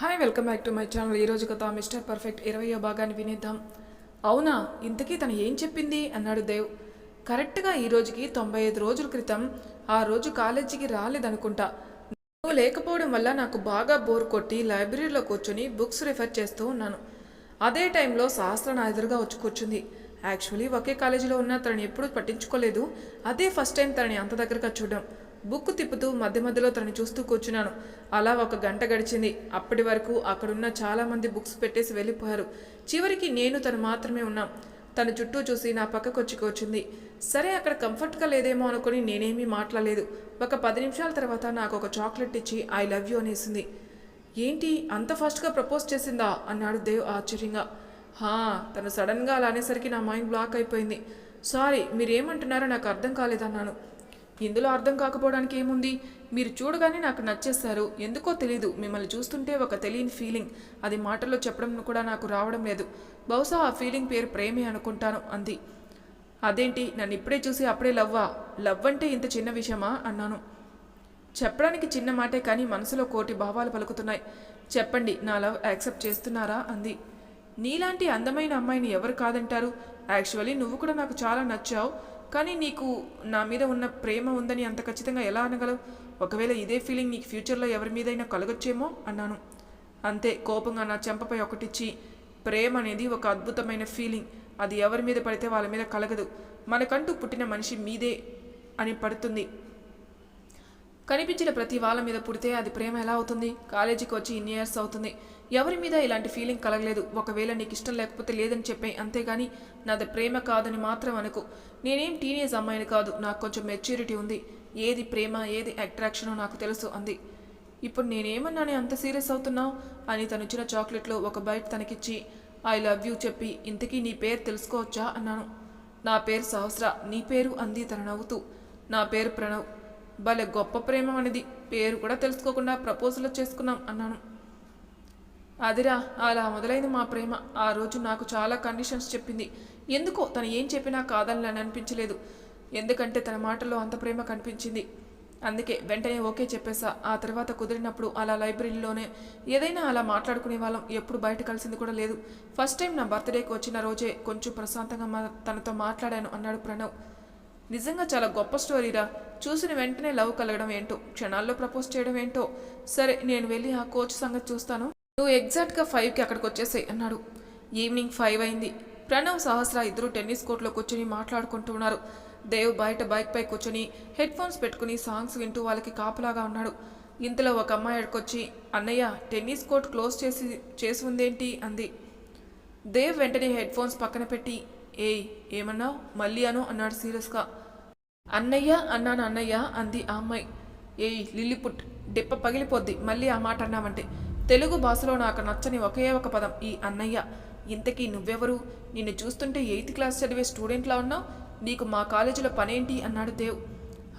Hi welcome back to my channel ఈరోజు కథ mister perfect ఇరవయో భాగాన్ని వినేద్దాం. అవునా? ఇంతకీ తను ఏం చెప్పింది? అన్నాడు దేవ్. కరెక్ట్గా ఈ రోజుకి తొంభై ఐదు రోజుల క్రితం ఆ రోజు కాలేజీకి రాలేదనుకుంటా. నువ్వు లేకపోవడం వల్ల నాకు బాగా బోర్ కొట్టి లైబ్రరీలో కూర్చొని బుక్స్ రిఫర్ చేస్తూ ఉన్నాను. అదే టైంలో సహస్ర నా ఎదురుగా వచ్చి కూర్చుంది. యాక్చువల్లీ ఒకే కాలేజీలో ఉన్న తనని ఎప్పుడూ పట్టించుకోలేదు. అదే ఫస్ట్ టైం తనని అంత దగ్గరగా చూడడం. బుక్ తిప్పుతూ మధ్య మధ్యలో తనని చూస్తూ కూర్చున్నాను. అలా ఒక గంట గడిచింది. అప్పటి వరకు అక్కడున్న చాలామంది బుక్స్ పెట్టేసి వెళ్ళిపోయారు. చివరికి నేను తను మాత్రమే ఉన్నాం. తన చుట్టూ చూసి నా పక్కకు వచ్చి సరే అక్కడ కంఫర్ట్గా లేదేమో అనుకుని నేనేమీ మాట్లాడలేదు. ఒక పది నిమిషాల తర్వాత నాకు ఒక చాక్లెట్ ఇచ్చి ఐ లవ్ యూ అనేసింది. ఏంటి? అంత ఫాస్ట్గా ప్రపోజ్ చేసిందా? అన్నాడు దేవ్ ఆశ్చర్యంగా. హా తను సడన్గా అలా అనేసరికి నా మైండ్ బ్లాక్ అయిపోయింది. సారీ మీరేమంటున్నారో నాకు అర్థం కాలేదన్నాను. ఇందులో అర్థం కాకపోవడానికి ఏముంది? మీరు చూడగానే నాకు నచ్చేస్తారు ఎందుకో తెలీదు. మిమ్మల్ని చూస్తుంటే ఒక తెలియని ఫీలింగ్. అది మాటల్లో చెప్పడం కూడా నాకు రావడం లేదు. బహుశా ఆ ఫీలింగ్ పేరు ప్రేమే అనుకుంటాను అంది. అదేంటి? నన్ను ఇప్పుడే చూసి అప్పుడే లవ్వా? లవ్ అంటే ఇంత చిన్న విషయమా? అన్నాను. చెప్పడానికి చిన్న మాటే కానీ మనసులో కోటి భావాలు పలుకుతున్నాయి. చెప్పండి నా లవ్ యాక్సెప్ట్ చేస్తున్నారా? అంది. నీలాంటి అందమైన అమ్మాయిని ఎవరు కాదంటారు? యాక్చువల్లీ నువ్వు కూడా నాకు చాలా నచ్చావు. కానీ నీకు నా మీద ఉన్న ప్రేమ ఉందని అంత ఖచ్చితంగా ఎలా అనగలవు? ఒకవేళ ఇదే ఫీలింగ్ నీకు ఫ్యూచర్లో ఎవరి మీదైనా కలగొచ్చేమో అన్నాను. అంతే కోపంగా నా చెంపపై ఒకటిచ్చి ప్రేమ అనేది ఒక అద్భుతమైన ఫీలింగ్ అది ఎవరి మీద పడితే వాళ్ళ మీద కలగదు. మనకంటూ పుట్టిన మనిషి మీదే అని పడుతుంది. కనిపించిన ప్రతి వాళ్ళ మీద పుడితే అది ప్రేమ ఎలా అవుతుంది? కాలేజీకి వచ్చి ఇన్ని ఇయర్స్ అవుతుంది. ఎవరి మీద ఇలాంటి ఫీలింగ్ కలగలేదు. ఒకవేళ నీకు ఇష్టం లేకపోతే లేదని చెప్పే అంతేగాని నాది ప్రేమ కాదని మాత్రం అనుకు. నేనేం టీనేజ్ అమ్మాయిని కాదు నాకు కొంచెం మెచ్యూరిటీ ఉంది. ఏది ప్రేమ ఏది అట్రాక్షనో నాకు తెలుసు అంది. ఇప్పుడు నేనేమన్నానే అంత సీరియస్ అవుతున్నావు అని తనిచ్చిన చాక్లెట్లో ఒక బైట్ తనకిచ్చి ఐ లవ్ యూ చెప్పి ఇంతకీ నీ పేరు తెలుసుకోవచ్చా? అన్నాను. నా పేరు సహస్ర నీ పేరు అంది తన నవ్వుతూ. నా పేరు ప్రణవ్. భలే గొప్ప ప్రేమ అనేది. పేరు కూడా తెలుసుకోకుండా ప్రపోజల్ చేసుకున్నాం అన్నాను. అదిరా అలా మొదలైంది మా ప్రేమ. ఆ రోజు నాకు చాలా కండిషన్స్ చెప్పింది. ఎందుకో తను ఏం చెప్పినా కాదని అనిపించలేదు. ఎందుకంటే తన మాటల్లో అంత ప్రేమ కనిపించింది. అందుకే వెంటనే ఓకే చెప్పేసా. ఆ తర్వాత కుదిరినప్పుడు అలా లైబ్రరీలోనే ఏదైనా అలా మాట్లాడుకునే వాళ్ళం. ఎప్పుడు బయట కలిసింది కూడా లేదు. ఫస్ట్ టైం నా బర్త్డేకి వచ్చిన రోజే కొంచెం ప్రశాంతంగా మా తనతో మాట్లాడాను అన్నాడు ప్రణవ్. నిజంగా చాలా గొప్ప స్టోరీరా. చూసిన వెంటనే లవ్ కలగడం ఏంటో క్షణాల్లో ప్రపోజ్ చేయడం ఏంటో. సరే నేను వెళ్ళి ఆ కోచ్ సంగతి చూస్తాను. నువ్వు ఎగ్జాక్ట్గా ఫైవ్కి అక్కడికి వచ్చేసాయి అన్నాడు. ఈవినింగ్ ఫైవ్ అయింది. ప్రణవ్ సహస్ర ఇద్దరు టెన్నిస్ కోర్టులో కూర్చొని మాట్లాడుకుంటూ ఉన్నారు. దేవ్ బయట బైక్ పై కూర్చొని హెడ్ ఫోన్స్ పెట్టుకుని సాంగ్స్ వింటూ వాళ్ళకి కాపలాగా ఉన్నాడు. ఇంతలో ఒక అమ్మాయి అడుకొచ్చి అన్నయ్య టెన్నిస్ కోర్ట్ క్లోజ్ చేసి చేసి ఉందేంటి? అంది. దేవ్ వెంటనే హెడ్ ఫోన్స్ పక్కన పెట్టి ఏయ్ ఏమన్నావు? మళ్ళీ అను అన్నాడు సీరియస్గా. అన్నయ్య అన్నాను అన్నయ్య అంది ఆ అమ్మాయి. ఏయ్ లిల్లిపుట్ డిప్ప పగిలిపోద్ది మళ్ళీ ఆ మాట అన్నామంటే తెలుగు భాషలో నాకు నచ్చని ఒకే ఒక పదం ఈ అన్నయ్య. ఇంతకీ నువ్వెవరు? నిన్ను చూస్తుంటే ఎయిత్ క్లాస్ చదివే స్టూడెంట్లా ఉన్నావు? నీకు మా కాలేజీలో పనేంటి? అన్నాడు దేవ్.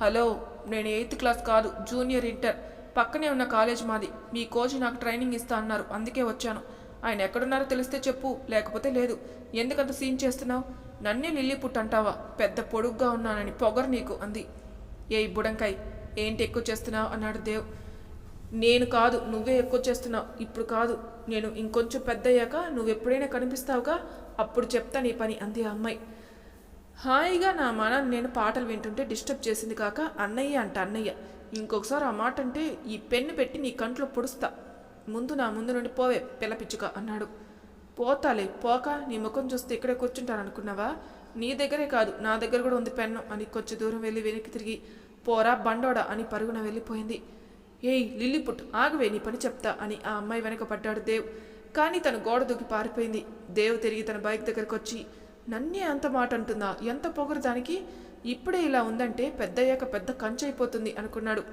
హలో నేను ఎయిత్ క్లాస్ కాదు జూనియర్ ఇంటర్. పక్కనే ఉన్న కాలేజ్ మాది. మీ కోచ్ నాకు ట్రైనింగ్ ఇస్తా అన్నారు అందుకే వచ్చాను. ఆయన ఎక్కడున్నారో తెలిస్తే చెప్పు లేకపోతే లేదు. ఎందుకంత సీన్ చేస్తున్నావు? నన్నే లిల్లీ పుట్ అంటావా? పెద్ద పొడుగ్గా ఉన్నానని పొగరు నీకు అంది. ఏ బుడంకాయ్ ఏంటి ఎక్కువ చేస్తున్నావు? అన్నాడు దేవ్. నేను కాదు నువ్వే ఎక్కువ చేస్తున్నావు. ఇప్పుడు కాదు నేను ఇంకొంచెం పెద్దయ్యాక నువ్వు ఎప్పుడైనా కనిపిస్తావుగా? అప్పుడు చెప్తా నీ పని అంది ఆ అమ్మాయి. హాయిగా నా మన నేను పాటలు వింటుంటే డిస్టర్బ్ చేసింది కాక అన్నయ్య అంట అన్నయ్య. ఇంకొకసారి ఆ మాట అంటే ఈ పెన్ను పెట్టి నీ కంట్లో పొడుస్తా. ముందు నా ముందు నుండి పోవే పిల్లపిచ్చుక అన్నాడు. పోతాలే పోక నీ ముఖం చూస్తే ఇక్కడే కూర్చుంటాను అనుకున్నావా నీ దగ్గరే కాదు నా దగ్గర కూడా ఉంది పెన్ను అని కొంచెం దూరం వెళ్ళి వెనక్కి తిరిగి పోరా బండోడా అని పరుగున వెళ్ళిపోయింది. ఏయ్ లిల్లిపుట్ ఆగవే నీ పని చెప్తా అని ఆ అమ్మాయి వెనక పడ్డాడు దేవ్. కానీ తను గోడ దూకి పారిపోయింది. దేవ్ తిరిగి తన బైక్ దగ్గరకు వచ్చి నన్నే అంత మాట అంటుందా ఎంత పొగరు దానికి? ఇప్పుడే ఇలా ఉందంటే పెద్దయ్యాక పెద్ద కంచె అయిపోతుంది అనుకున్నాడు.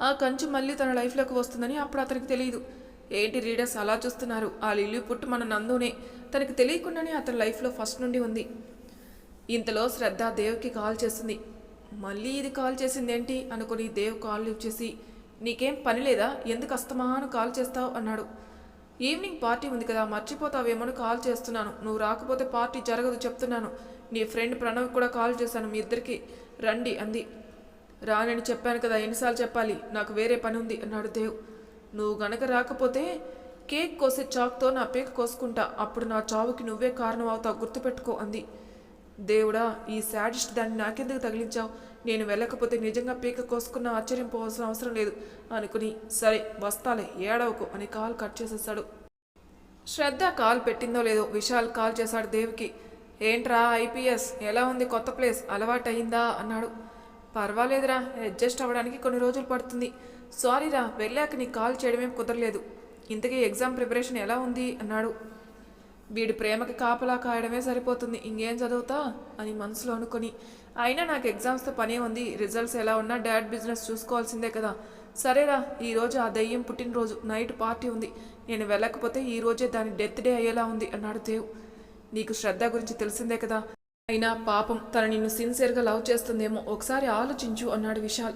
ఆ కంచు మళ్ళీ తన లైఫ్లోకి వస్తుందని అప్పుడు అతనికి తెలియదు ఏంటి రీడర్స్ అలా చూస్తున్నారు? ఆ లిల్లీ పుట్టు మన నందునే. తనకి తెలియకుండానే అతని లైఫ్లో ఫస్ట్ నుండి ఉంది. ఇంతలో శ్రద్ధ దేవ్కి కాల్ చేస్తుంది మళ్ళీ ఇది కాల్ చేసింది ఏంటి అనుకుని దేవ్ కాల్ లిఫ్ట్ చేసి నీకేం పని లేదా? ఎందుకు అస్తమాను కాల్ చేస్తావు? అన్నాడు. ఈవినింగ్ పార్టీ ఉంది కదా మర్చిపోతావేమో కాల్ చేస్తున్నాను. నువ్వు రాకపోతే పార్టీ జరగదు చెప్తున్నాను. నీ ఫ్రెండ్ ప్రణవ్ కూడా కాల్ చేశాను మీ ఇద్దరికి. రండి అంది. రానని చెప్పాను కదా ఎన్నిసార్లు చెప్పాలి? నాకు వేరే పని ఉంది అన్నాడు దేవ్. నువ్వు గనక రాకపోతే కేక్ కోసే చాక్తో నా పేక కోసుకుంటా. అప్పుడు నా చావుకి నువ్వే కారణం అవుతావు. గుర్తుపెట్టుకో అంది. దేవుడా ఈ శాడిస్ట్ దాన్ని నాకెందుకు తగిలించావు? నేను వెళ్ళకపోతే నిజంగా పీక కోసుకున్న ఆశ్చర్యం పోవాల్సిన అవసరం లేదు. అనుకుని సరే వస్తాలే ఏడవకు అని కాల్ కట్ చేసేసాడు శ్రద్ధ కాల్ పెట్టిందో లేదో విశాల్ కాల్ చేశాడు దేవికి ఏంట్రా ఐపీఎస్? ఎలా ఉంది? కొత్త ప్లేస్? అలవాటయిందా? అన్నాడు. పర్వాలేదురా అడ్జస్ట్ అవ్వడానికి కొన్ని రోజులు పడుతుంది. సారీరా వెళ్ళాక నీకు కాల్ చేయడమేం కుదరలేదు. ఇంతకీ ఎగ్జామ్ ప్రిపరేషన్ ఎలా ఉంది? అన్నాడు. వీడి ప్రేమకి కాపలా కాయడమే సరిపోతుంది. ఇంకేం చదువుతా? అని మనసులో అనుకొని. అయినా నాకు ఎగ్జామ్స్తో పనే ఉంది. రిజల్ట్స్ ఎలా ఉన్నా డాడ్ బిజినెస్ చూసుకోవాల్సిందే కదా. సరేరా ఈరోజు ఆ దయ్యం పుట్టినరోజు. నైట్ పార్టీ ఉంది. నేను వెళ్ళకపోతే ఈరోజే దాని డెత్ డే అయ్యేలా ఉంది అన్నాడు దేవ్. నీకు శ్రద్ధ గురించి తెలిసిందే కదా. అయినా పాపం తను నిన్ను సిన్సియర్గా లవ్ చేస్తుందేమో. ఒకసారి ఆలోచించు అన్నాడు విశాల్.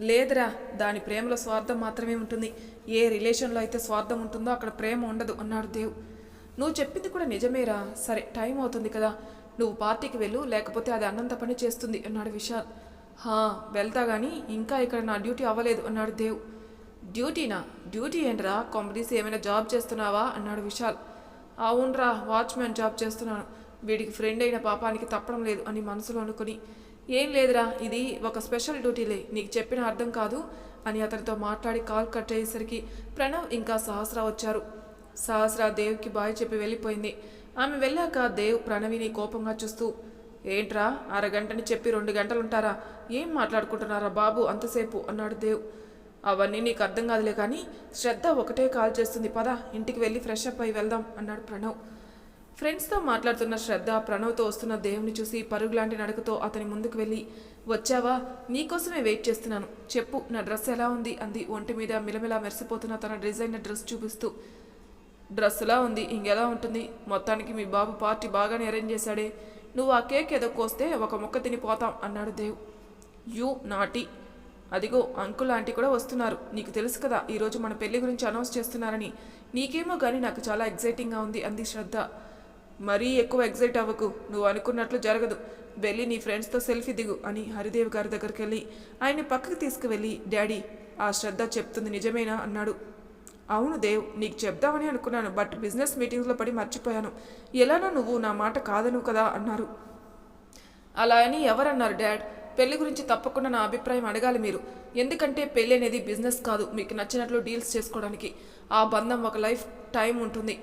లేదురా దాని ప్రేమలో స్వార్థం మాత్రమే ఉంటుంది. ఏ రిలేషన్లో అయితే స్వార్థం ఉంటుందో అక్కడ ప్రేమ ఉండదు అన్నాడు దేవ్. నువ్వు చెప్పింది కూడా నిజమేరా. సరే టైం అవుతుంది కదా. నువ్వు పార్టీకి వెళ్ళు లేకపోతే అది అన్నంత పని చేస్తుంది అన్నాడు విశాల్. హా వెళ్తా గానీ ఇంకా ఇక్కడ నా డ్యూటీ అవ్వలేదు అన్నాడు దేవ్. డ్యూటీనా? డ్యూటీ ఏంట్రా? కాంపిటీస్ ఏమైనా జాబ్ చేస్తున్నావా? అన్నాడు విశాల్. అవునరా వాచ్మెన్ జాబ్ చేస్తున్నాను. వీడికి ఫ్రెండ్ అయిన పాపానికి తప్పడం లేదు అని మనసులో అనుకుని. ఏం లేదురా ఇది ఒక స్పెషల్ డ్యూటీలే నీకు చెప్పిన అర్థం కాదు అని అతనితో మాట్లాడి కాల్ కట్ అయ్యేసరికి ప్రణవ్ ఇంకా సహస్ర వచ్చారు. సహస్ర దేవ్కి బాయ్ చెప్పి వెళ్ళిపోయింది. ఆమె వెళ్ళాక దేవ్ ప్రణవిని కోపంగా చూస్తూ ఏంట్రా అరగంటని చెప్పి రెండు గంటలుంటారా? ఏం మాట్లాడుకుంటున్నారా బాబు అంతసేపు? అన్నాడు దేవ్. అవన్నీ నీకు అర్థం కాదులే కానీ శ్రద్ధ ఒకటే కాల్ చేస్తుంది. పద ఇంటికి వెళ్ళి ఫ్రెష్ అప్ అయి వెళ్దాం అన్నాడు ప్రణవ్. ఫ్రెండ్స్తో మాట్లాడుతున్న శ్రద్ధ ప్రణవ్తో వస్తున్న దేవుని చూసి పరుగులాంటి నడకతో అతని ముందుకు వెళ్ళి వచ్చావా? నీకోసమే వెయిట్ చేస్తున్నాను. చెప్పు నా డ్రెస్ ఎలా ఉంది? అంది ఒంటి మీద మిలమిలా మెరిసిపోతున్న తన డిజైనర్ డ్రెస్ చూపిస్తూ. డ్రెస్సులా ఉంది ఇంకెలా ఉంటుంది? మొత్తానికి మీ బాబు పార్టీ బాగానే అరేంజ్ చేశాడే. నువ్వు ఆ కేక్ ఏదో కోస్తే ఒక ముక్క తిని పోతాం అన్నాడు దేవ్. You naughty. అదిగో అంకుల్ ఆంటీ కూడా వస్తున్నారు. నీకు తెలుసు కదా ఈరోజు మన పెళ్ళి గురించి అనౌన్స్ చేస్తున్నారని. నీకేమో కానీ నాకు చాలా ఎగ్జైటింగ్గా ఉంది అంది శ్రద్ధ. మరీ ఎక్కువ ఎగ్జైట్ అవ్వకు. నువ్వు అనుకున్నట్లు జరగదు. వెళ్ళి నీ ఫ్రెండ్స్తో సెల్ఫీ దిగు అని హరిదేవ్ గారి దగ్గరికి వెళ్ళి ఆయన పక్కకు తీసుకువెళ్ళి డాడీ ఆ శ్రద్ధ చెప్తుంది నిజమేనా? అన్నాడు. అవును దేవ్ నీకు చెప్దామని అనుకున్నాను బట్ బిజినెస్ మీటింగ్స్లో పడి మర్చిపోయాను. ఎలానో నువ్వు నా మాట కాదను కదా అన్నారు. అలా అని ఎవరన్నారు డాడ్? పెళ్ళి గురించి తప్పకుండా నా అభిప్రాయం అడగాలి మీరు. ఎందుకంటే పెళ్ళి అనేది బిజినెస్ కాదు మీకు నచ్చినట్లు డీల్స్ చేసుకోవడానికి. ఆ బంధం ఒక లైఫ్ టైం ఉంటుంది.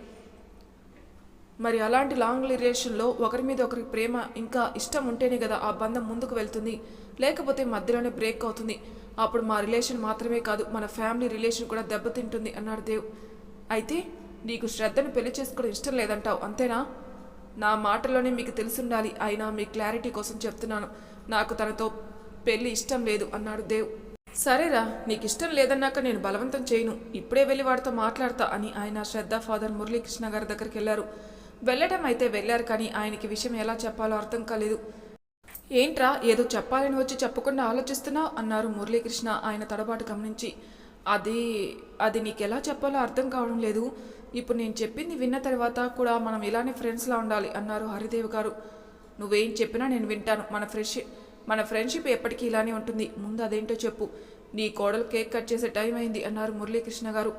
మరి అలాంటి లాంగ్ రిలేషన్లో ఒకరి మీద ఒకరికి ప్రేమ ఇంకా ఇష్టం ఉంటేనే కదా ఆ బంధం ముందుకు వెళ్తుంది. లేకపోతే మధ్యలోనే బ్రేక్ అవుతుంది. అప్పుడు మా రిలేషన్ మాత్రమే కాదు మన ఫ్యామిలీ రిలేషన్ కూడా దెబ్బతింటుంది అన్నాడు దేవ్. అయితే నీకు శ్రద్ధను పెళ్ళి చేసుకోవడం ఇష్టం లేదంటావు అంతేనా? నా మాటల్లోనే మీకు తెలుసుండాలి అయినా మీ క్లారిటీ కోసం చెప్తున్నాను. నాకు తనతో పెళ్ళి ఇష్టం లేదు అన్నాడు దేవ్. సరేరా నీకు ఇష్టం లేదన్నాక నేను బలవంతం చేయను. ఇప్పుడే వెళ్ళి వాడితో మాట్లాడతా అని ఆయన శ్రద్ధ ఫాదర్ మురళీకృష్ణ గారి దగ్గరికి వెళ్ళారు. వెళ్ళటం అయితే వెళ్ళారు కానీ ఆయనకి విషయం ఎలా చెప్పాలో అర్థం కాలేదు. ఏంట్రా ఏదో చెప్పాలని వచ్చి చెప్పకుండా ఆలోచిస్తున్నావు? అన్నారు మురళీకృష్ణ ఆయన తడబాటు గమనించి. అది అది నీకెలా చెప్పాలో అర్థం కావడం లేదు. ఇప్పుడు నేను చెప్పింది విన్న తర్వాత కూడా మనం ఇలానే ఫ్రెండ్స్లా ఉండాలి అన్నారు హరిదేవ్ గారు. నువ్వేం చెప్పినా నేను వింటాను. మన ఫ్రెండ్షిప్ మన ఫ్రెండ్షిప్ ఎప్పటికీ ఇలానే ఉంటుంది. ముందు అదేంటో చెప్పు. నీ కోడలు కేక్ కట్ చేసే టైం అయింది అన్నారు మురళీకృష్ణ గారు.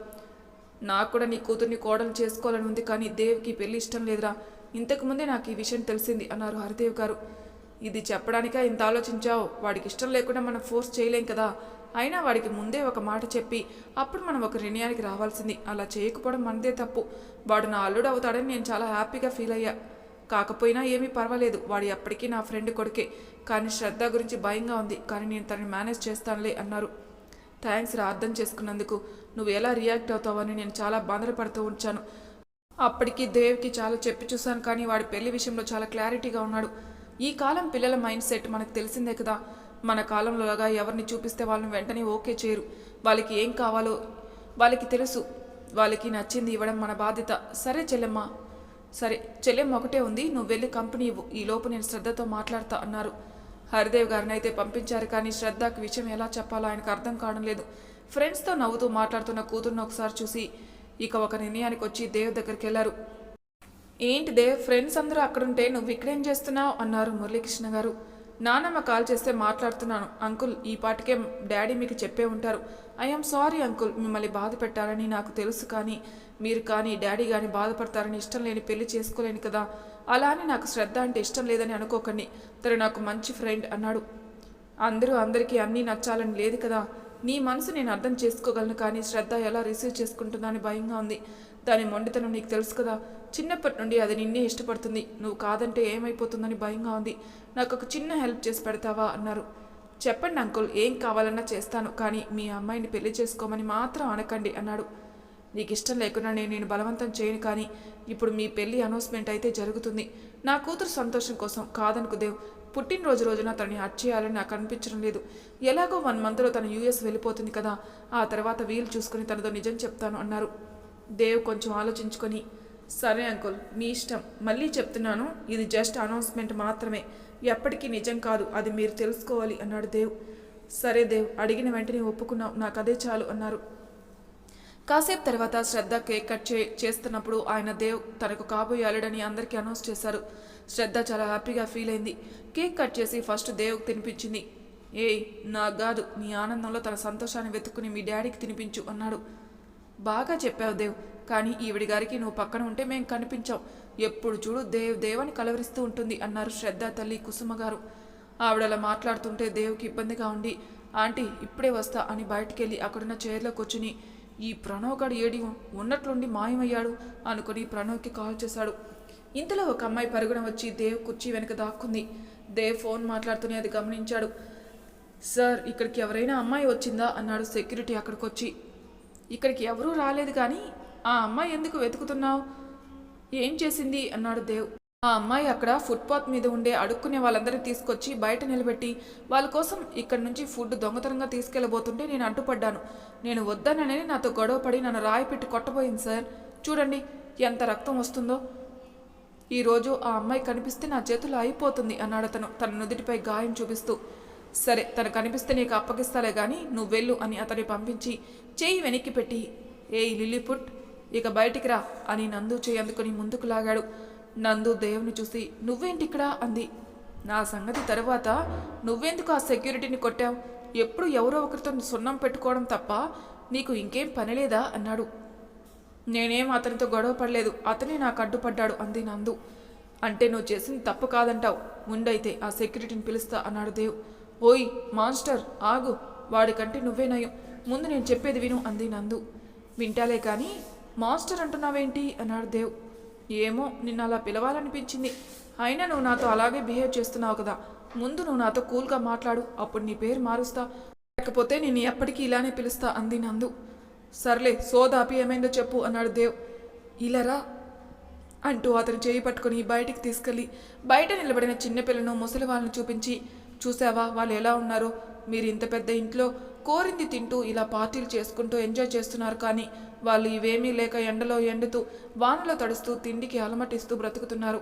నాకు కూడా నీ కూతుర్ని కోడలు చేసుకోవాలని ఉంది కానీ దేవ్కి పెళ్ళి ఇష్టం లేదురా. ఇంతకుముందే నాకు ఈ విషయం తెలిసింది అన్నారు హరిదేవ్ గారు. ఇది చెప్పడానికే ఇంత ఆలోచించావు? వాడికి ఇష్టం లేకుండా మనం ఫోర్స్ చేయలేం కదా. అయినా వాడికి ముందే ఒక మాట చెప్పి అప్పుడు మనం ఒక నిర్ణయానికి రావాల్సింది. అలా చేయకపోవడం మనదే తప్పు. వాడు నా అల్లుడు అవుతాడని నేను చాలా హ్యాపీగా ఫీల్ అయ్యా. కాకపోయినా ఏమీ పర్వాలేదు. వాడి అప్పటికీ నా ఫ్రెండ్ కొడుకే. కానీ శ్రద్ధ గురించి భయంగా ఉంది. కానీ నేను తనని మేనేజ్ చేస్తానులే అన్నారు. థ్యాంక్స్ రా అర్థం చేసుకున్నందుకు. నువ్వు ఎలా రియాక్ట్ అవుతావని నేను చాలా బాధపడుతూ ఉంచాను. అప్పటికి దేవ్కి చాలా చెప్పి చూశాను కానీ వాడి పెళ్ళి విషయంలో చాలా క్లారిటీగా ఉన్నాడు. ఈ కాలం పిల్లల మైండ్ సెట్ మనకు తెలిసిందే కదా. మన కాలంలోగా ఎవరిని చూపిస్తే వాళ్ళని వెంటనే ఓకే చేయరు. వాళ్ళకి ఏం కావాలో వాళ్ళకి తెలుసు. వాళ్ళకి నచ్చింది ఇవ్వడం మన బాధ్యత. సరే చెల్లెమ్మ. సరే చెల్లెమ్మ ఒకటే ఉంది. నువ్వు వెళ్ళి కంపెనీ ఇవ్వు. ఈ లోపు నేను శ్రద్ధతో మాట్లాడతా అన్నారు. హరిదేవ్ గారిని అయితే పంపించారు కానీ శ్రద్ధకి విషయం ఎలా చెప్పాలో ఆయనకు అర్థం కావడం లేదు. ఫ్రెండ్స్తో నవ్వుతూ మాట్లాడుతున్న కూతురుని ఒకసారి చూసి ఇక ఒక నిర్ణయానికి వచ్చి దేవ్ దగ్గరికి వెళ్ళారు. ఏంటి దేవ్ ఫ్రెండ్స్ అందరూ అక్కడుంటే నువ్వు ఇక్కడేం చేస్తున్నావు? అన్నారు మురళీకృష్ణ గారు. నానమ్మ కాల్ చేస్తే మాట్లాడుతున్నాను అంకుల్ ఈ పాటికే డాడీ మీకు చెప్పే ఉంటారు. ఐఎమ్ సారీ అంకుల్ మిమ్మల్ని బాధ పెట్టాలని నాకు తెలుసు కానీ మీరు కానీ డాడీ కానీ బాధపడతారని ఇష్టం లేని పెళ్ళి చేసుకోలేను కదా. అలా అని నాకు శ్రద్ధ అంటే ఇష్టం లేదని అనుకోకండి. తను నాకు మంచి ఫ్రెండ్ అన్నాడు. అందరూ అందరికీ అన్నీ నచ్చాలని లేదు కదా. నీ మనసు నేను అర్థం చేసుకోగలను కానీ శ్రద్ధ ఎలా రిసీవ్ చేసుకుంటుందా అని భయంగా ఉంది. దాని మొండితనం నీకు తెలుసు కదా. చిన్నప్పటి నుండి అది నిన్నే ఇష్టపడుతుంది. నువ్వు కాదంటే ఏమైపోతుందని భయంగా ఉంది. నాకు ఒక చిన్న హెల్ప్ చేసి పెడతావా అన్నారు. చెప్పండి అంకుల్ ఏం కావాలన్నా చేస్తాను. కానీ మీ అమ్మాయిని పెళ్ళి చేసుకోమని మాత్రం అనకండి అన్నాడు. నీకు ఇష్టం లేకుండా నేను నేను బలవంతం చేయను కానీ ఇప్పుడు మీ పెళ్ళి అనౌన్స్మెంట్ అయితే జరుగుతుంది. నా కూతురు సంతోషం కోసం కాదనుకు దేవ్. పుట్టినరోజు రోజున తనని హట్ చేయాలని నాకు అనిపించడం లేదు. ఎలాగో వన్ మంత్లో తను యూఎస్ వెళ్ళిపోతుంది కదా. ఆ తర్వాత వీలు చూసుకుని తనతో నిజం చెప్తాను అన్నారు. దేవ్ కొంచెం ఆలోచించుకొని సరే అంకుల్ మీ ఇష్టం. మళ్ళీ చెప్తున్నాను ఇది జస్ట్ అనౌన్స్మెంట్ మాత్రమే. ఎప్పటికీ నిజం కాదు అది మీరు తెలుసుకోవాలి అన్నాడు దేవ్. సరే దేవ్ అడిగిన వెంటనే ఒప్పుకున్నావు నాకు అదే చాలు అన్నారు. కాసేపు తర్వాత శ్రద్ధ కేక్ కట్ చే చేస్తున్నప్పుడు ఆయన దేవ్ తనకు కాబోయే అల్లుడని అందరికీ అనౌన్స్ చేశారు. శ్రద్ధ చాలా హ్యాపీగా ఫీల్ అయింది. కేక్ కట్ చేసి ఫస్ట్ దేవ్ తినిపించింది. ఏయ్ నాకు కాదు నీ ఆనందంలో తన సంతోషాన్ని వెతుక్కుని మీ డాడీకి తినిపించు అన్నాడు. బాగా చెప్పావు దేవ్ కానీ ఈవిడి గారికి నువ్వు పక్కన ఉంటే మేము కనిపించాం. ఎప్పుడు చూడు దేవ్ దేవ్ అని కలవరిస్తూ ఉంటుంది అన్నారు శ్రద్ధ తల్లి కుసుమ గారు ఆవిడ అలా మాట్లాడుతుంటే దేవుకి ఇబ్బందిగా ఉండి ఆంటీ ఇప్పుడే వస్తా అని బయటికెళ్ళి అక్కడున్న చైర్లో కూర్చుని ఈ ప్రణవ్గాడు ఏడి ఉన్నట్లుండి మాయమయ్యాడు అనుకుని ప్రణవ్కి కాల్ చేశాడు. ఇంతలో ఒక అమ్మాయి పరుగున వచ్చి దేవ్ కుర్చీ వెనుక దాక్కుంది. దేవ్ ఫోన్ మాట్లాడుతూనే అది గమనించాడు. సార్ ఇక్కడికి ఎవరైనా అమ్మాయి వచ్చిందా? అన్నాడు సెక్యూరిటీ అక్కడికి వచ్చి ఇక్కడికి ఎవరూ రాలేదు కానీ ఆ అమ్మాయి ఎందుకు వెతుకుతున్నావు? ఏం చేసింది? అన్నాడు దేవ్. ఆ అమ్మాయి అక్కడ ఫుట్పాత్ మీద ఉండే అడుక్కునే వాళ్ళందరినీ తీసుకొచ్చి బయట నిలబెట్టి వాళ్ళ కోసం ఇక్కడి నుంచి ఫుడ్ దొంగతనంగా తీసుకెళ్ళబోతుంటే నేను అడ్డుపడ్డాను నేను వద్దానని నాతో గొడవపడి నన్ను రాయి పెట్టి కొట్టబోయింది సార్. చూడండి ఎంత రక్తం వస్తుందో. ఈరోజు ఆ అమ్మాయి కనిపిస్తే నా చేతులు అయిపోతుంది అన్నాడు అతను తన నుదిటిపై గాయం చూపిస్తూ. సరే తను కనిపిస్తే నీకు అప్పగిస్తాలే గాని నువ్వు వెళ్ళు అని అతన్ని పంపించి చేయి వెనక్కి పెట్టి ఏయ్ లిల్లీపుట్ ఇక బయటికి రా అని నందు చేయి అందుకుని ముందుకు లాగాడు. నందు దేవుని చూసి నువ్వేంటి ఇక్కడ అంది. నా సంగతి తరువాత నువ్వెందుకు ఆ సెక్యూరిటీని కొట్టావు? ఎప్పుడు ఎవరో ఒకరితో సున్నం పెట్టుకోవడం తప్ప నీకు ఇంకేం పని లేదా? అన్నాడు. నేనేం అతనితో గొడవ పడలేదు. అతనే నాకు అడ్డుపడ్డాడు అంది నందు. అంటే నువ్వు చేసింది తప్పు కాదంటావు. ముండైతే ఆ సెక్యూరిటీని పిలుస్తా అన్నాడు దేవ్. ఓయ్ మాస్టర్ ఆగు. వాడికంటే నువ్వే నయం. ముందు నేను చెప్పేది విను అంది నందు. వింటాలే కానీ మాస్టర్ అంటున్నావేంటి? అన్నాడు దేవ్. ఏమో నిన్ను అలా పిలవాలనిపించింది. అయినా నువ్వు నాతో అలాగే బిహేవ్ చేస్తున్నావు కదా. ముందు నువ్వు నాతో కూల్గా మాట్లాడు. అప్పుడు నీ పేరు మారుస్తా. లేకపోతే నేను ఎప్పటికీ ఇలానే పిలుస్తా అంది నందు. సర్లే సోదాపి ఏమైందో చెప్పు అన్నాడు దేవ్. ఇలారా అంటూ అతను చేయి పట్టుకుని బయటికి తీసుకెళ్ళి బయట నిలబడిన చిన్నపిల్లను ముసలి వాళ్ళని చూపించి చూసావా? వాళ్ళు ఎలా ఉన్నారో? మీరు ఇంత పెద్ద ఇంట్లో కోరింది తింటూ ఇలా పార్టీలు చేసుకుంటూ ఎంజాయ్ చేస్తున్నారు కానీ వాళ్ళు ఇవేమీ లేక ఎండలో ఎండుతూ వానలో తడుస్తూ తిండికి అలమటిస్తూ బ్రతుకుతున్నారు.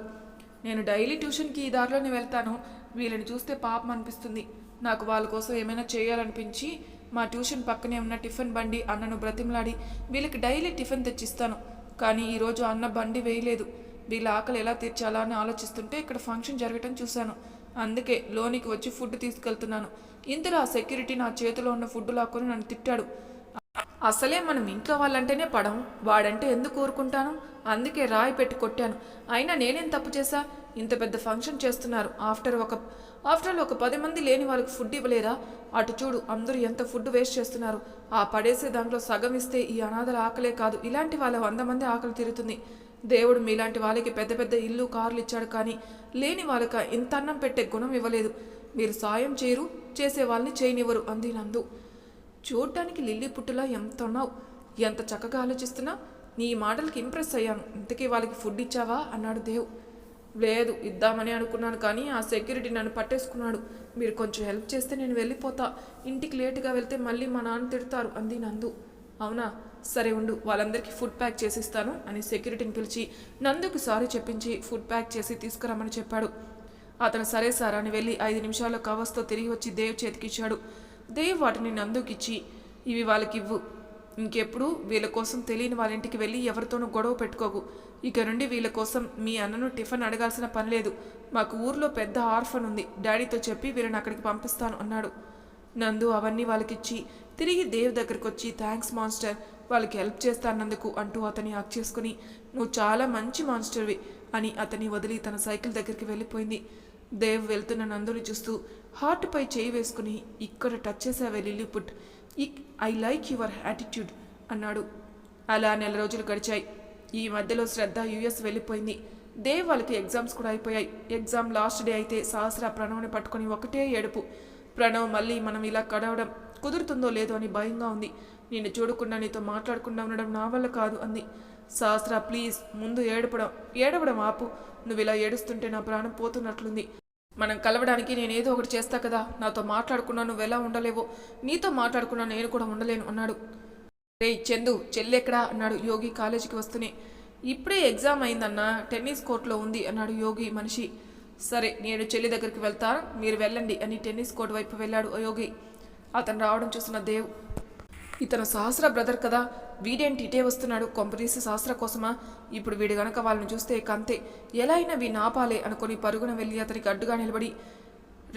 నేను డైలీ ట్యూషన్కి ఈ దారిలోనే వెళ్తాను. వీళ్ళని చూస్తే పాపం అనిపిస్తుంది. నాకు వాళ్ళ కోసం ఏమైనా చేయాలనిపించి మా ట్యూషన్ పక్కనే ఉన్న టిఫిన్ బండి అన్నను బ్రతిమలాడి వీళ్ళకి డైలీ టిఫిన్ తెచ్చిస్తాను. కానీ ఈరోజు అన్న బండి వేయలేదు. వీళ్ళ ఆకలి ఎలా తీర్చాలా అని ఆలోచిస్తుంటే ఇక్కడ ఫంక్షన్ జరగటం చూశాను. అందుకే లోనికి వచ్చి ఫుడ్ తీసుకెళ్తున్నాను. ఇంతలో ఆ సెక్యూరిటీ నా చేతిలో ఉన్న ఫుడ్ లాక్కొని నన్ను తిట్టాడు. అసలే మనం ఇంట్లో వాళ్ళంటేనే పడం వాడంటే ఎందుకు ఊరుకుంటాను? అందుకే రాయి పెట్టి కొట్టాను. అయినా నేనేం తప్పు చేశా? ఇంత పెద్ద ఫంక్షన్ చేస్తున్నారు. ఆఫ్టర్ ఒక ఆఫ్టర్ ఒక పది మంది లేని వాళ్ళకి ఫుడ్ ఇవ్వలేరా? అటు చూడు అందరూ ఎంత ఫుడ్ వేస్ట్ చేస్తున్నారు. ఆ పడేసే దాంట్లో సగం ఇస్తే ఈ అనాథల ఆకలే కాదు. ఇలాంటి వాళ్ళ వంద మంది ఆకలి తీరుతుంది. దేవుడు మీలాంటి వాళ్ళకి పెద్ద పెద్ద ఇల్లు కార్లు ఇచ్చాడు కానీ లేని వాళ్ళకి ఇంత అన్నం పెట్టే గుణం ఇవ్వలేదు. మీరు సాయం చేయరు చేసే వాళ్ళని చేయనివ్వరు అంది నందు. చూడటానికి లిల్లీ పుట్టులా ఎంత ఉన్నావు? ఎంత చక్కగా ఆలోచిస్తున్నా? నీ మాటలకి ఇంప్రెస్ అయ్యాను. ఇంతకీ వాళ్ళకి ఫుడ్ ఇచ్చావా? అన్నాడు దేవ్. లేదు ఇద్దామని అనుకున్నాను కానీ ఆ సెక్యూరిటీ నన్ను పట్టేసుకున్నాడు. మీరు కొంచెం హెల్ప్ చేస్తే నేను వెళ్ళిపోతా. ఇంటికి లేటుగా వెళ్తే మళ్ళీ మా నాన్న తిడతారు అంది నందు. అవునా? సరే ఉండు వాళ్ళందరికీ ఫుడ్ ప్యాక్ చేసిస్తాను అని సెక్యూరిటీని పిలిచి నందుకు సారీ చెప్పించి ఫుడ్ ప్యాక్ చేసి తీసుకురమ్మని చెప్పాడు. అతను సరే సార్ అని వెళ్ళి ఐదు నిమిషాల్లో కవర్స్తో తిరిగి వచ్చి దేవ్ చేతికిచ్చాడు. దేవ్ వాటిని నందుకిచ్చి ఇవి వాళ్ళకి ఇవ్వు ఇంకెప్పుడు వీళ్ళ కోసం తెలియని వాళ్ళ ఇంటికి వెళ్ళి ఎవరితోనూ గొడవ పెట్టుకోకు. ఇక నుండి వీళ్ళ కోసం మీ అన్నను టిఫిన్ అడగాల్సిన పని లేదు. మాకు ఊర్లో పెద్ద ఆర్ఫన్ ఉంది. డాడీతో చెప్పి వీళ్ళని అక్కడికి పంపిస్తాను అన్నాడు. నందు అవన్నీ వాళ్ళకిచ్చి తిరిగి దేవ్ దగ్గరికి వచ్చి థ్యాంక్స్ మాన్స్టర్ వాళ్ళకి హెల్ప్ చేస్తానందుకు అంటూ అతని హక్ చేసుకుని నువ్వు చాలా మంచి మాన్స్టర్వి అని అతని వదిలి తన సైకిల్ దగ్గరికి వెళ్ళిపోయింది. దేవ్ వెళ్తున్న నందుని చూస్తూ హార్ట్పై చేయి వేసుకుని ఇక్కడ టచ్ చేసావే లిల్లీపుట్. ఇక్ ఐ లైక్ యువర్ యాటిట్యూడ్ అన్నాడు. అలా నెల రోజులు గడిచాయి. ఈ మధ్యలో శ్రద్ధ యుఎస్ వెళ్ళిపోయింది. దేవ్ వాళ్ళకి ఎగ్జామ్స్ కూడా అయిపోయాయి. ఎగ్జామ్ లాస్ట్ డే అయితే సహస్ర ప్రణవ్ని పట్టుకొని ఒకటే ఏడుపు. ప్రణవ్ మళ్ళీ మనం ఇలా కడవడం కుదురుతుందో లేదో అని భయంగా ఉంది. నిన్ను చూడకుండా నీతో మాట్లాడకుండా ఉండడం నా వల్ల కాదు అంది. సహస్ర ప్లీజ్ ముందు ఏడపడం ఏడవడం ఆపు. నువ్వు ఇలా ఏడుస్తుంటే నా ప్రాణం పోతున్నట్లుంది. మనం కలవడానికి నేను ఏదో ఒకటి చేస్తా కదా. నాతో మాట్లాడుకున్నా నువ్వు ఎలా ఉండలేవో. నీతో మాట్లాడుకున్నా నేను కూడా ఉండలేను అన్నాడు. రే చందు చెల్లెక్కడా అన్నాడు యోగి కాలేజీకి వస్తూనే. ఇప్పుడే ఎగ్జామ్ అయిందన్నా టెన్నిస్ కోర్టులో ఉంది అన్నాడు యోగి మనిషి. సరే నేను చెల్లి దగ్గరికి వెళ్తా మీరు వెళ్ళండి అని టెన్నిస్ కోర్టు వైపు వెళ్ళాడు యోగి. అతను రావడం చూసిన దేవ్. ఇతను సహస్ర బ్రదర్ కదా వీడేంటి ఇటే వస్తున్నాడు? కొంపరీసి శాస్త్ర కోసమా? ఇప్పుడు వీడు గనక వాళ్ళని చూస్తే కంతే. ఎలా అయినా వీడిని ఆపాలే అనుకుని పరుగున వెళ్ళి అతనికి అడ్డుగా నిలబడి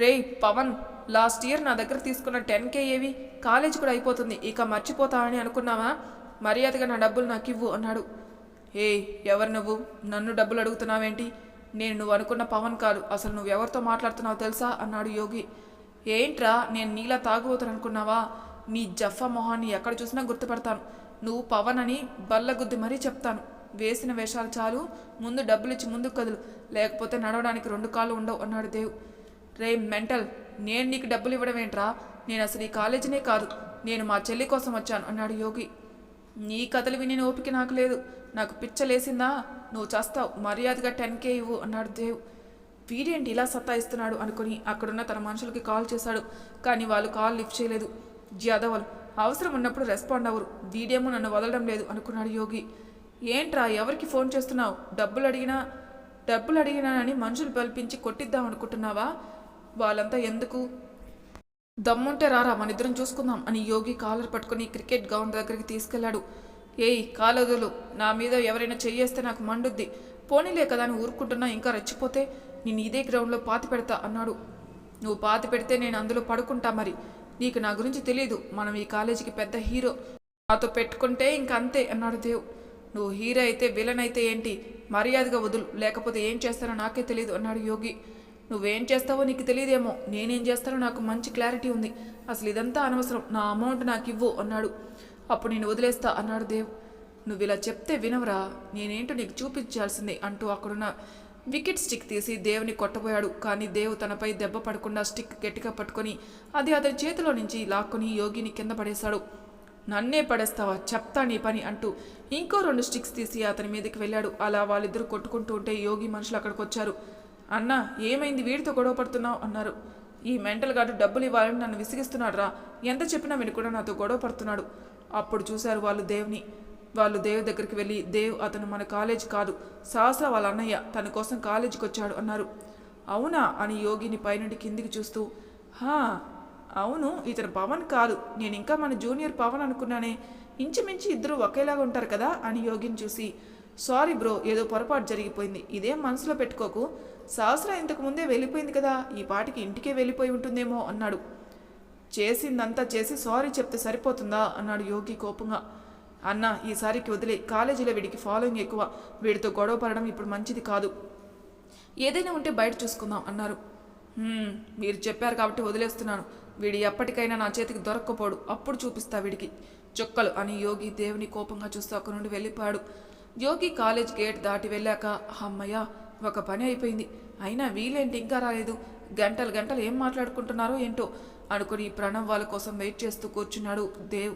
రేయ్ పవన్ లాస్ట్ ఇయర్ నా దగ్గర తీసుకున్న టెన్ కే ఏవి? కాలేజ్ కూడా అయిపోతుంది. ఇక మర్చిపోతా అని అనుకున్నావా? మర్యాదగా నా డబ్బులు నాకు ఇవ్వు అన్నాడు. ఏ ఎవరు నువ్వు? నన్ను డబ్బులు అడుగుతున్నావేంటి? నేను నువ్వు అనుకున్న పవన్ కాదు. అసలు నువ్వు ఎవరితో మాట్లాడుతున్నావు తెలుసా? అన్నాడు యోగి. ఏంట్రా నేను నీలా తాగుబోతాను అనుకున్నావా నీ జఫా మొహాన్ని ఎక్కడ చూసినా గుర్తుపడతాను. నువ్వు పవన్ అని బల్లగుద్ది మరీ చెప్తాను. వేసిన వేషాలు చాలు. ముందు డబ్బులిచ్చి ముందు ముందుకు కదులు. లేకపోతే నడవడానికి రెండు కాళ్ళు ఉండవు అన్నాడు దేవ్. రే మెంటల్ నేను నీకు డబ్బులు ఇవ్వడం ఏంట్రా? నేను అసలు ఈ కాలేజీనే కాదు. నేను మా చెల్లి కోసం వచ్చాను అన్నాడు యోగి. నీ కథలు విని ఓపిక నాకు లేదు. నాకు పిచ్చలేసిందా? నువ్వు చేస్తావు. మర్యాదగా టెన్ కే ఇవ్వు అన్నాడు దేవ్. వీడేంటి ఇలా సత్తాయిస్తున్నాడు అనుకుని అక్కడున్న తన మనుషులకి కాల్ చేశాడు. కానీ వాళ్ళు కాల్ లిఫ్ట్ చేయలేదు. జాదవలు అవసరం ఉన్నప్పుడు రెస్పాండ్ అవ్వరు. వీడేమో నన్ను వదలడం లేదు అనుకున్నాడు యోగి. ఏంట్రా ఎవరికి ఫోన్ చేస్తున్నావు? డబ్బులు అడిగినా డబ్బులు అడిగినానని మనుషులు పిలిపించి కొట్టిద్దాం అనుకుంటున్నావా? వాళ్ళంతా ఎందుకు? దమ్ముంటే రారా మన ఇద్దరం చూసుకుందాం అని యోగి కాలర్ పట్టుకుని క్రికెట్ గ్రౌండ్ దగ్గరికి తీసుకెళ్ళాడు ఏయ్ కాలదులు నా మీద ఎవరైనా చెయ్యేస్తే నాకు మండుద్ది. పోనీలే కదా అని ఊరుకుంటున్నా ఇంకా రెచ్చిపోతే నేను ఇదే గ్రౌండ్లో పాతి పెడతా అన్నాడు. నువ్వు పాతి పెడితే నేను అందులో పడుకుంటా మరి. నీకు నా గురించి తెలియదు మనం ఈ కాలేజీకి పెద్ద హీరో. నాతో పెట్టుకుంటే ఇంక అంతే అన్నాడు దేవ్. నువ్వు హీరో అయితే విలన్ అయితే ఏంటి? మర్యాదగా వదులు. లేకపోతే ఏం చేస్తానో నాకే తెలియదు అన్నాడు యోగి. నువ్వేం చేస్తావో నీకు తెలియదేమో నేనేం చేస్తానో నాకు మంచి క్లారిటీ ఉంది. అసలు ఇదంతా అనవసరం. నా అమౌంట్ నాకు ఇవ్వు అన్నాడు. అప్పుడు నేను వదిలేస్తా అన్నాడు దేవ్. నువ్వు ఇలా చెప్తే వినవరా? నేనేంటో నీకు చూపించాల్సిందే అంటూ అక్కడున్న వికెట్ స్టిక్ తీసి దేవుని కొట్టబోయాడు. కానీ దేవు తనపై దెబ్బ పడకుండా స్టిక్ గట్టిగా పట్టుకొని అది అతని చేతిలో నుంచి లాక్కొని యోగిని కింద పడేశాడు. నన్నే పడేస్తావా? చెప్తా నీ పని అంటూ ఇంకో రెండు స్టిక్స్ తీసి అతని మీదకి వెళ్ళాడు. అలా వాళ్ళిద్దరూ కొట్టుకుంటూ ఉంటే యోగి మనుషులు అక్కడికి వచ్చారు అన్నా ఏమైంది? వీడితో గొడవ పడుతున్నావు? అన్నారు. ఈ మెంటల్ గాడు డబ్బులు ఇవ్వాలని నన్ను విసిగిస్తున్నాడు రా ఎంత చెప్పినా వినకుండా నాతో గొడవ పడుతున్నాడు. అప్పుడు చూశారు వాళ్ళు దేవుని. వాళ్ళు దేవ్ దగ్గరికి వెళ్ళి దేవ్ అతను మన కాలేజ్ కాదు. సహసా వాళ్ళ అన్నయ్య తన కోసం కాలేజీకి వచ్చాడు అన్నారు. అవునా? అని యోగిని పైనుండి కిందికి చూస్తూ హా అవును ఇతను పవన్ కాదు. నేను ఇంకా మన జూనియర్ పవన్ అనుకున్నానే. ఇంచుమించి ఇద్దరు ఒకేలాగా ఉంటారు కదా? అని యోగిని చూసి సారీ బ్రో ఏదో పొరపాటు జరిగిపోయింది. ఇదేం మనసులో పెట్టుకోకు. సహస్ర ఇంతకు ముందే వెళ్ళిపోయింది కదా. ఈ పాటికి ఇంటికే వెళ్ళిపోయి ఉంటుందేమో అన్నాడు. చేసిందంతా చేసి సారీ చెప్తే సరిపోతుందా? అన్నాడు యోగి కోపంగా. అన్న ఈసారికి వదిలే. కాలేజీలో వీడికి ఫాలోయింగ్ ఎక్కువ. వీడితో గొడవ పడడం ఇప్పుడు మంచిది కాదు. ఏదైనా ఉంటే బయట చూసుకుందాం అన్నారు. మీరు చెప్పారు కాబట్టి వదిలేస్తున్నాను. వీడి ఎప్పటికైనా నా చేతికి దొరక్కపోడు. అప్పుడు చూపిస్తా వీడికి. చుక్కలు అని యోగి దేవుని కోపంగా చూస్తూ అక్కడి నుండి వెళ్ళిపోయాడు. యోగి కాలేజ్ గేట్ దాటి వెళ్ళాక అమ్మయ్య ఒక పని అయిపోయింది. అయినా వీలేంటి? ఇంకా రాలేదు. గంటలు గంటలు ఏం మాట్లాడుకుంటున్నారో ఏంటో? అనుకుని ప్రణవ్ వాళ్ళ కోసం వెయిట్ చేస్తూ కూర్చున్నాడు దేవ్.